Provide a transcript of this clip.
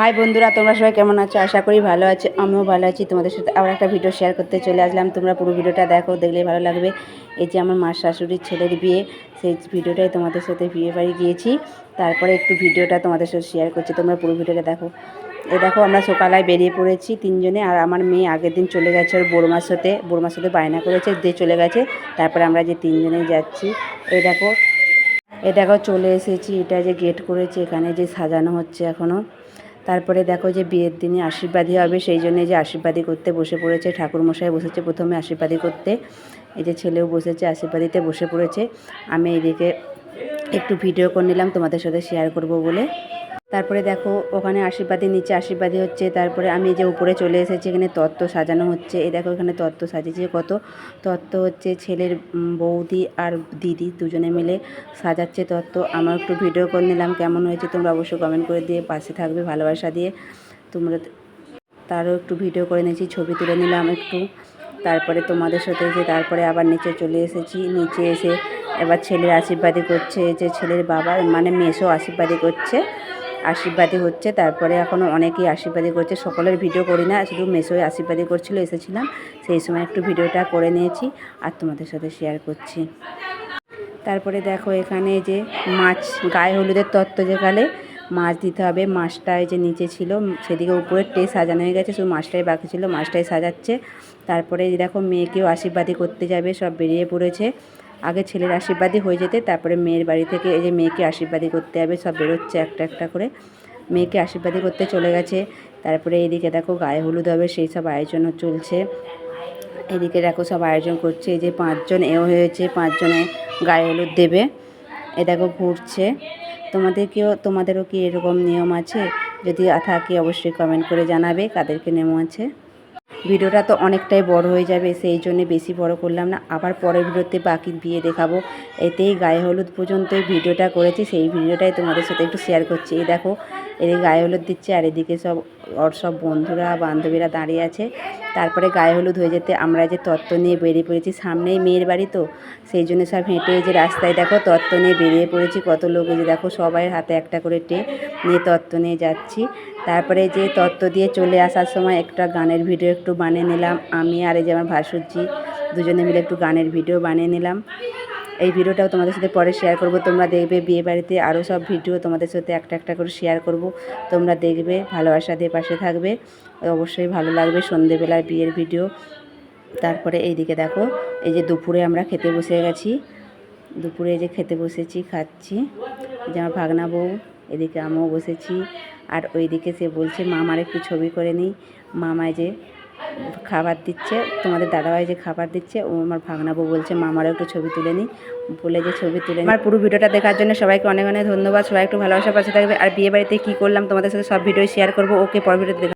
High বন্ধুরা, তোমরা সবাই কেমন আছো? আশা করি ভালো আছো, আমিও ভালো আছি। তোমাদের সাথে আবার একটা ভিডিও শেয়ার করতে চলে আসলাম। তোমরা পুরো ভিডিওটা দেখো দেখলে ভালো লাগবে। এই যে আমার মার শাশুড়ির ছেলের বিয়ে, সেই ভিডিওটাই তোমাদের সাথে বিয়ে বাড়ি গিয়েছি। তারপরে একটু ভিডিওটা তোমাদের সাথে শেয়ার করছি। তোমরা পুরো ভিডিওটা দেখো। এ দেখো, আমরা সকালায় বেরিয়ে পড়েছি তিনজনে, আর আমার মেয়ে আগের দিন চলে গেছে ওর বড়মার সাথে। বড়মার সাথে বায়না করেছে, দিয়ে চলে গেছে। তারপরে আমরা যে তিনজনে যাচ্ছি এ দেখো এ দেখো চলে এসেছি। এটা যে গেট করেছে, এখানে যে সাজানো হচ্ছে এখনও তারপরে দেখো যে বিয়ের দিনে আশীর্বাদী হবে, সেই জন্যে যে আশীর্বাদী করতে বসে পড়েছে, ঠাকুরমশাই বসেছে প্রথমে আশীর্বাদী করতে। এই যে ছেলেও বসেছে, আশীর্বাদীতে বসে পড়েছে। আমি এদিকে একটু ভিডিও করে নিলাম, তোমাদের সাথে শেয়ার করব বলে। তারপরে দেখো, ওখানে আশীর্বাদী, নিচে আশীর্বাদী হচ্ছে, তারপরে আমি যে উপরে চলে এসেছি, এখানে তত্ত্ব সাজানো হচ্ছে। এই দেখো, এখানে তত্ত্ব সাজিয়েছে, কত তত্ত্ব হচ্ছে, ছেলের বৌদি আর দিদি দুজনে মিলে সাজাচ্ছে তত্ত্ব। আমার একটু ভিডিও করে নিলাম, কেমন হয়েছে, তোমরা অবশ্যই কমেন্ট করে দিয়ে পাশে থাকবে ভালোবাসা দিয়ে। তোমরা তারও একটু ভিডিও করে নিয়েছি, ছবি তুলে নিলাম একটু। তারপরে তোমাদের সাথে যে তারপরে আবার নিচে চলে এসেছি। নিচে এসে এবার ছেলের আশীর্বাদী করছে যে ছেলের বাবা মানে মেসো আশীর্বাদী করছে। আশীর্বাদী হচ্ছে। তারপরে এখনও অনেকেই আশীর্বাদী করছে। সকলের ভিডিও করি না, শুধু মেসোয় আশীর্বাদী করছিল, এসেছিলাম। সেই সময় একটু ভিডিওটা করে নিয়েছি আর তোমাদের সাথে শেয়ার করছি। তারপরে দেখো এখানে যে মাছ, গায়ে হলুদের তত্ত্ব যেখানে মাছ দিতে হবে। মাছটা যে নিচে ছিল, সেদিকে উপরে টে সাজানো হয়ে গেছে, শুধু মাছটাই বাকি ছিল, মাছটাই সাজাচ্ছে। তারপরে দেখো মেয়েকেও আশীর্বাদী করতে যাবে, সব বেরিয়ে পড়েছে। আগে ছেলের আশীর্বাদী হয়ে যেতে, তারপরে মেয়ের বাড়ি থেকে এই যে মেয়েকে আশীর্বাদী করতে হবে, সব বেরোচ্ছে একটা একটা করে। মেয়েকে আশীর্বাদী করতে চলে গেছে। তারপরে এইদিকে দেখো গায়ে হলুদ হবে, সেই সব আয়োজনও চলছে। এদিকে দেখো সব আয়োজন করছে, এই যে পাঁচজন এও হয়েছে, পাঁচজনে গায়ে হলুদ দেবে। এ দেখো ঘুরছে। তোমাদেরকেও, তোমাদেরও কি এরকম নিয়ম আছে? যদি থাকে অবশ্যই কমেন্ট করে জানাবে, কাদেরকে নিয়ম আছে? ভিডিওটা তো অনেকটাই বড় হয়ে যাবে, সেই জন্য বেশি বড় করলাম না। আবার পরের ভিডিওতে বাকি বিয়ে দেখাবো। এতেই গায়ে হলুদ পর্যন্তই ভিডিওটা করেছি, সেই ভিডিওটাই তোমাদের সাথে একটু শেয়ার করছি। এই দেখো, এদিকে গায়ে হলুদ দিচ্ছে আর এদিকে সব, ওর সব বন্ধুরা, বান্ধবীরা দাঁড়িয়ে আছে। তারপরে গায়ে হলুদ হয়ে যেতে আমরা যে তত্ত্ব নিয়ে বেরিয়ে পড়েছি, সামনেই মেয়ের বাড়ি তো, সেই জন্য সব হেঁটে যে রাস্তায় দেখো তত্ত্ব নিয়ে বেরিয়ে পড়েছি। কত লোক যে দেখো সবাই হাতে একটা করে টে নিয়ে তত্ত্ব নিয়ে যাচ্ছি। তারপরে যে তত্ত্ব দিয়ে চলে আসার সময় একটা গানের ভিডিও একটু বানিয়ে নিলাম। আমি আর এই যে আমার ভাসুরজি দুজনে মিলে একটু গানের ভিডিও বানিয়ে নিলাম। এই ভিডিওটাও তোমাদের সাথে পরে শেয়ার করব। তোমরা দেখবে বিয়ে বাড়িতে আরও সব ভিডিও তোমাদের সাথে একটা একটা করে শেয়ার করব। তোমরা দেখবে, ভালোবাসা দিয়ে পাশে থাকবে। অবশ্যই ভালো লাগবে সন্ধেবেলার বিয়ের ভিডিও তারপরে এইদিকে দেখো, এই যে দুপুরে আমরা খেতে বসে গেছি। দুপুরে যে খেতে বসেছি, খাচ্ছি। যে আমার ভাগনা বউ এদিকে আমিও বসেছি। আর ওইদিকে সে বলছে মামার একটু ছবি করে নিই। মামায় যে খাবার দিচ্ছে, তোমাদের দাদাভাই যে খাবার দিচ্ছে, ও আমার ভাগনা বউ বলছে মামারও একটু ছবি তুলে নিই বলে যে, ছবি তুলে। আমার পুরো ভিডিওটা দেখার জন্য সবাইকে অনেক অনেক ধন্যবাদ। সবাই একটু ভালোবাসা পাশে থাকবে। আর বিয়ে বাড়িতে কী করলাম তোমাদের সাথে সব ভিডিও শেয়ার করব। ওকে পর ভিডিওতে দেখা